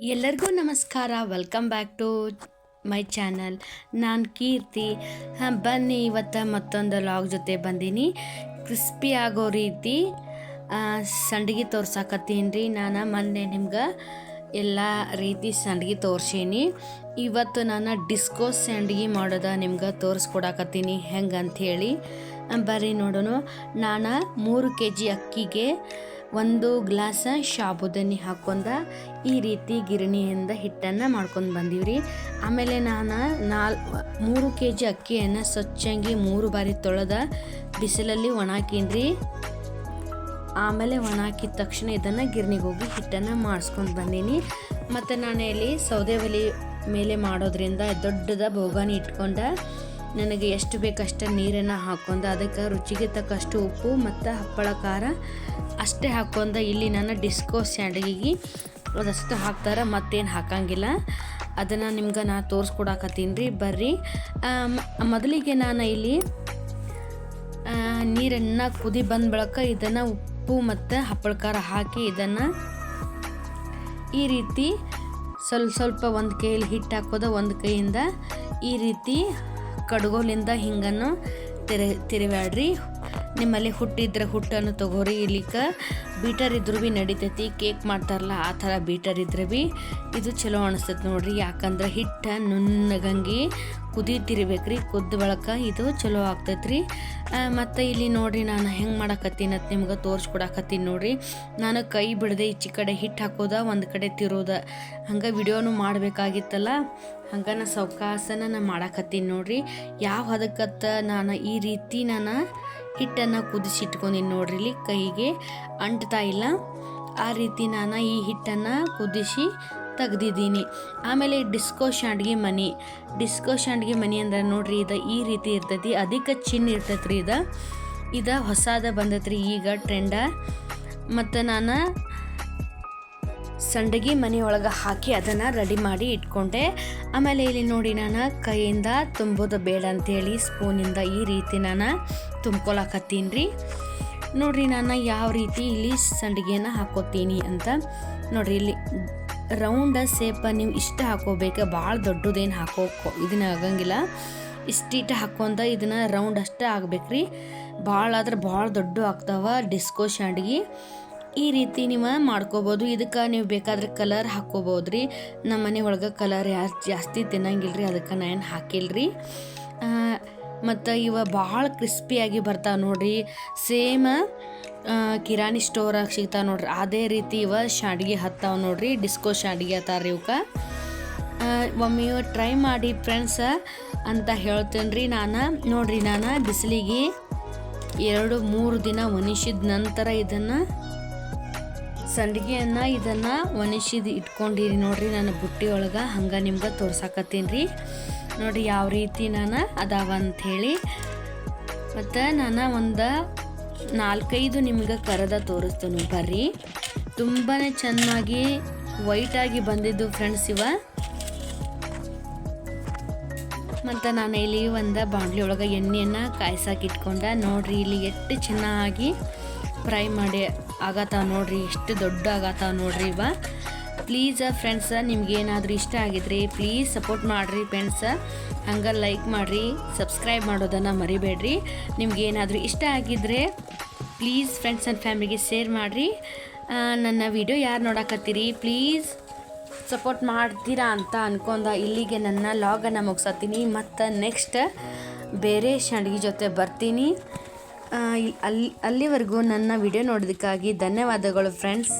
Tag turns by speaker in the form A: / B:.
A: ಎಲ್ಲರಿಗೂ ನಮಸ್ಕಾರ. Welcome back to my channel ನಾನು ಕೀರ್ತಿ. ಹಾಂ, ಬನ್ನಿ, ಇವತ್ತು ಮತ್ತೊಂದು ಲಾಗ್ ಜೊತೆ ಬಂದೀನಿ. ಕ್ರಿಸ್ಪಿ ಆಗೋ ರೀತಿ ಸಂಡಿಗೆ ತೋರ್ಸಾಕತ್ತೀನಿ. ರೀ ನಾನು ಮೊನ್ನೆ ನಿಮ್ಗೆ ಎಲ್ಲ ರೀತಿ ಸಂಡಿಗೆ ತೋರ್ಸೀನಿ. ಇವತ್ತು ನಾನು ಡಿಸ್ಕೋ ಸಂಡಿಗೆ ಮಾಡೋದ ನಿಮ್ಗೆ ತೋರಿಸ್ಕೊಡಕತ್ತೀನಿ. ಹೆಂಗೆ ಹೇಳಿ ಬರ್ರಿ ನೋಡೋಣ. ನಾನು ಮೂರು ಕೆ ಜಿ ಅಕ್ಕಿಗೆ ಒಂದು ಗ್ಲಾಸ ಶಾಬುದನಿ ಹಾಕೊಂಡ ಈ ರೀತಿ ಗಿರಣಿಯಿಂದ ಹಿಟ್ಟನ್ನು ಮಾಡ್ಕೊಂಡು ಬಂದೀವ್ರಿ. ಆಮೇಲೆ ನಾನು ನಾಲ್ ಮೂರು ಕೆ ಜಿ ಅಕ್ಕಿಯನ್ನು ಸ್ವಚ್ಛಂಗಿ ಮೂರು ಬಾರಿ ತೊಳೆದ ಬಿಸಿಲಲ್ಲಿ ಒಣಾಕೀನ್ರಿ. ಆಮೇಲೆ ಒಣಾಕಿದ ತಕ್ಷಣ ಇದನ್ನು ಗಿರಣಿಗೆ ಹೋಗಿ ಹಿಟ್ಟನ್ನು ಮಾಡಿಸ್ಕೊಂಡು ಬಂದೀನಿ. ಮತ್ತು ನಾನು ಇಲ್ಲಿ ಸೌದೆ ಒಲೆ ಮೇಲೆ ಮಾಡೋದ್ರಿಂದ ದೊಡ್ಡದ ಬೋಗಾನಿ ಇಟ್ಕೊಂಡ ನನಗೆ ಎಷ್ಟು ಬೇಕಷ್ಟು ನೀರನ್ನು ಹಾಕೊಂಡು, ಅದಕ್ಕೆ ರುಚಿಗೆ ತಕ್ಕಷ್ಟು ಉಪ್ಪು ಮತ್ತು ಹಪ್ಪಳ ಖಾರ ಅಷ್ಟೇ ಹಾಕೊಂಡು. ಇಲ್ಲಿ ನಾನು ಡಿಸ್ಕೋ ಸ್ಯಾಂಡಿಗೆ ಅದಷ್ಟು ಹಾಕ್ತಾರೆ, ಮತ್ತೇನು ಹಾಕಂಗಿಲ್ಲ. ಅದನ್ನು ನಿಮ್ಗೆ ನಾ ತೋರಿಸ್ಕೊಡಕತ್ತೀನಿ ರೀ. ಬರ್ರಿ. ಮೊದಲಿಗೆ ನಾನು ಇಲ್ಲಿ ನೀರನ್ನು ಕುದಿ ಬಂದ ಬಳಕ ಇದನ್ನು ಉಪ್ಪು ಮತ್ತು ಹಪ್ಪಳ ಖಾರ ಹಾಕಿ ಇದನ್ನು ಈ ರೀತಿ ಸ್ವಲ್ಪ ಸ್ವಲ್ಪ ಒಂದು ಕೈಯಲ್ಲಿ ಹಿಟ್ಟು ಹಾಕೋದ, ಒಂದು ಕೈಯಿಂದ ಈ ರೀತಿ ಕಡ್ಗೋಲಿಂದ ಹಿಂಗನ್ನು ತೆರೆ ತಿರುವಾಡ್ರಿ ನಿಮ್ಮಲ್ಲಿ ಹುಟ್ಟಿದ್ರೆ ಹುಟ್ಟನ್ನು ತಗೋರಿ. ಇಲ್ಲಿಕ ಬೀಟರ್ ಇದ್ರೂ ಭೀ ನಡಿತೈತಿ. ಕೇಕ್ ಮಾಡ್ತಾರಲ್ಲ, ಆ ಥರ ಬೀಟರ್ ಇದ್ರೆ ಭೀ ಇದು ಚಲೋ ಅನಿಸ್ತೈತೆ ನೋಡ್ರಿ. ಯಾಕಂದ್ರೆ ಹಿಟ್ಟು ನುಣ್ಣಗಂಗಿ ಕುದೀತಿರ್ಬೇಕ್ರಿ. ಕುದ್ದ ಬಳಕ ಇದು ಚಲೋ ಆಗ್ತೈತ್ರಿ. ಮತ್ತು ಇಲ್ಲಿ ನೋಡ್ರಿ ನಾನು ಹೆಂಗೆ ಮಾಡಕತ್ತೀನಿ ಅಂತ ನಿಮ್ಗೆ ತೋರಿಸ್ಕೊಡಕತ್ತೀನಿ ನೋಡ್ರಿ. ನಾನು ಕೈ ಬಿಡದೆ ಈಚೆ ಕಡೆ ಹಿಟ್ಟು ಹಾಕೋದ, ಒಂದು ಕಡೆ ತಿರೋದ. ಹಂಗೆ ವಿಡಿಯೋನು ಮಾಡಬೇಕಾಗಿತ್ತಲ್ಲ. ಹಂಗೆ ನಾ ಸೌಕಾಸನ ನಾನು ಮಾಡಕತ್ತೀನಿ ನೋಡ್ರಿ. ಯಾವ ಹದಕ್ಕತ್ತ ನಾನು ಈ ರೀತಿ ನಾನು ಹಿಟ್ಟನ್ನು ಕುದಿಸಿಟ್ಕೊಂಡಿನಿ ನೋಡ್ರಿ ಇಲ್ಲಿ ಕೈಗೆ ಅಂಟ್ತಾ ಇಲ್ಲ. ಆ ರೀತಿ ನಾನು ಈ ಹಿಟ್ಟನ್ನು ಕುದಿಸಿ ತೆಗ್ದಿದ್ದೀನಿ. ಆಮೇಲೆ ಡಿಸ್ಕೋ ಶಾಂಡ್ಗೆ ಮನಿ. ಡಿಸ್ಕೋ ಶಾಂಡ್ಗೆ ಮನಿ ಅಂದ್ರೆ ನೋಡ್ರಿ ಇದು ಈ ರೀತಿ ಇರ್ತೈತಿ ಅದಕ್ಕೆ ಚಿನ್ನ ಇರ್ತೈತ್ರಿ ಇದು. ಇದು ಹೊಸಾದ ಬಂದೈತ್ರಿ ಈಗ ಟ್ರೆಂಡ. ಮತ್ತು ನಾನು ಸಂಡಗಿ ಮನೆಯೊಳಗೆ ಹಾಕಿ ಅದನ್ನು ರೆಡಿ ಮಾಡಿ ಇಟ್ಕೊಂಡೆ. ಆಮೇಲೆ ಇಲ್ಲಿ ನೋಡಿ ನಾನು ಕೈಯಿಂದ ತುಂಬೋದು ಬೇಡ ಅಂತೇಳಿ ಸ್ಪೂನಿಂದ ಈ ರೀತಿ ನಾನು ತುಂಬ್ಕೊಳಕತ್ತೀನಿ ರೀ. ನೋಡ್ರಿ ನಾನು ಯಾವ ರೀತಿ ಇಲ್ಲಿ ಸಂಡಿಗೆನ ಹಾಕೋತೀನಿ ಅಂತ. ನೋಡ್ರಿ ಇಲ್ಲಿ ರೌಂಡ ಸೇಪ ನೀವು ಇಷ್ಟ ಹಾಕೋಬೇಕು ಭಾಳ ದೊಡ್ಡದೇನು ಹಾಕೋ ಇದನ್ನ ಆಗಂಗಿಲ್ಲ. ಇಷ್ಟಿಟ್ಟು ಹಾಕೊಂಡ ಇದನ್ನು ರೌಂಡ್ ಅಷ್ಟೇ ಆಗ್ಬೇಕ್ರಿ. ಭಾಳ ಆದ್ರೆ ಭಾಳ ದೊಡ್ಡ ಆಗ್ತಾವ ಡಿಸ್ಕೋ ಶಾಂಡ್ಗಿ. ಈ ರೀತಿ ನೀವು ಮಾಡ್ಕೋಬೋದು. ಇದಕ್ಕೆ ನೀವು ಬೇಕಾದ್ರೆ ಕಲರ್ ಹಾಕ್ಕೋಬೋದು ರೀ ನಮ್ಮ ಮನೆ ಒಳಗೆ ಕಲರ್ ಯಾರು ಜಾಸ್ತಿ ತಿನ್ನಂಗಿಲ್ಲ ರೀ ಅದಕ್ಕೆ ನಾನು ಏನು ರೀ ಮತ್ತು ಇವ ಭಾಳ ಕ್ರಿಸ್ಪಿಯಾಗಿ ಬರ್ತಾವೆ ನೋಡ್ರಿ. ಸೇಮ್ ಕಿರಾಣಿ ಸ್ಟೋರಾಗ ಸಿಗ್ತಾವೆ ನೋಡ್ರಿ. ಅದೇ ರೀತಿ ಇವ ಶಾಡಿಗೆ ಹತ್ತಾವೆ ನೋಡ್ರಿ. ಡಿಸ್ಕೋ ಶಾಂಡ್ಗಿ ಹತ್ತಾರ ಇವಕ್ಕೆ ಒಮ್ಮೆ ಟ್ರೈ ಮಾಡಿ ಫ್ರೆಂಡ್ಸ ಅಂತ ಹೇಳ್ತೇನೆ ರೀ ನಾನು. ನೋಡ್ರಿ ನಾನು ಬಿಸಿಲಿಗೆ ಎರಡು ಮೂರು ದಿನ ಒಣಸಿದ ನಂತರ ಇದನ್ನು ಸಂಡಿಗೆಯನ್ನು ಇದನ್ನು ಒಣಸಿದ ಇಟ್ಕೊಂಡಿರಿ ನೋಡಿರಿ ನಾನು ಬುಟ್ಟಿ ಒಳಗೆ. ಹಂಗೆ ನಿಮ್ಗೆ ತೋರ್ಸಾಕತ್ತೀನಿ ರೀ ನೋಡ್ರಿ ಯಾವ ರೀತಿ ನಾನು ಅದಾವ ಅಂಥೇಳಿ ಮತ್ತು ನಾನು ಒಂದು ನಾಲ್ಕೈದು ನಿಮ್ಗೆ ಕರೆದ ತೋರಿಸ್ತೇನೆ ಬರ್ರಿ. ತುಂಬಾ ಚೆನ್ನಾಗಿ ವೈಟಾಗಿ ಬಂದಿದ್ದು ಫ್ರೆಂಡ್ಸ್ ಇವ. ಮತ್ತು ನಾನು ಇಲ್ಲಿ ಒಂದು ಬಾಂಡ್ಲಿ ಒಳಗೆ ಎಣ್ಣೆಯನ್ನು ಕಾಯ್ಸಕ್ಕೆ ಇಟ್ಕೊಂಡೆ. ನೋಡ್ರಿ ಇಲ್ಲಿ ಎಷ್ಟು ಚೆನ್ನಾಗಿ ಫ್ರೈ ಮಾಡಿ ಆಗತ್ತಾವ ನೋಡ್ರಿ ಎಷ್ಟು ದೊಡ್ಡ ಆಗತ ನೋಡ್ರಿ ಇವ. ಪ್ಲೀಸ್ ಫ್ರೆಂಡ್ಸ ನಿಮ್ಗೆ ಏನಾದರೂ ಇಷ್ಟ ಆಗಿದ್ರಿ ಪ್ಲೀಸ್ ಸಪೋರ್ಟ್ ಮಾಡಿರಿ ಫ್ರೆಂಡ್ಸ ಹಂಗೆ ಲೈಕ್ ಮಾಡಿರಿ ಸಬ್ಸ್ಕ್ರೈಬ್ ಮಾಡೋದನ್ನು ಮರಿಬೇಡ್ರಿ. ನಿಮ್ಗೆ ಏನಾದರೂ ಇಷ್ಟ ಆಗಿದ್ರೆ ಪ್ಲೀಸ್ ಫ್ರೆಂಡ್ಸ್ ಆ್ಯಂಡ್ ಫ್ಯಾಮಿಲಿಗೆ ಶೇರ್ ಮಾಡಿರಿ. ನನ್ನ ವಿಡಿಯೋ ಯಾರು ನೋಡಕತ್ತೀರಿ? ಪ್ಲೀಸ್ ಸಪೋರ್ಟ್ ಮಾಡ್ತೀರಾ ಅಂತ ಅನ್ಕೊಂಡ ಇಲ್ಲಿಗೆ ನನ್ನ ಲಾಗನ್ನು ಮುಗಿಸತ್ತೀನಿ. ಮತ್ತು ನೆಕ್ಸ್ಟ್ ಬೇರೆ ಸಂಡಿಗೆ ಜೊತೆ ಬರ್ತೀನಿ. ಅಲ್ಲಿ ಅಲ್ಲಿವರೆಗೂ ನನ್ನ ವಿಡಿಯೋ ನೋಡೋದಕ್ಕಾಗಿ ಧನ್ಯವಾದಗಳು ಫ್ರೆಂಡ್ಸ್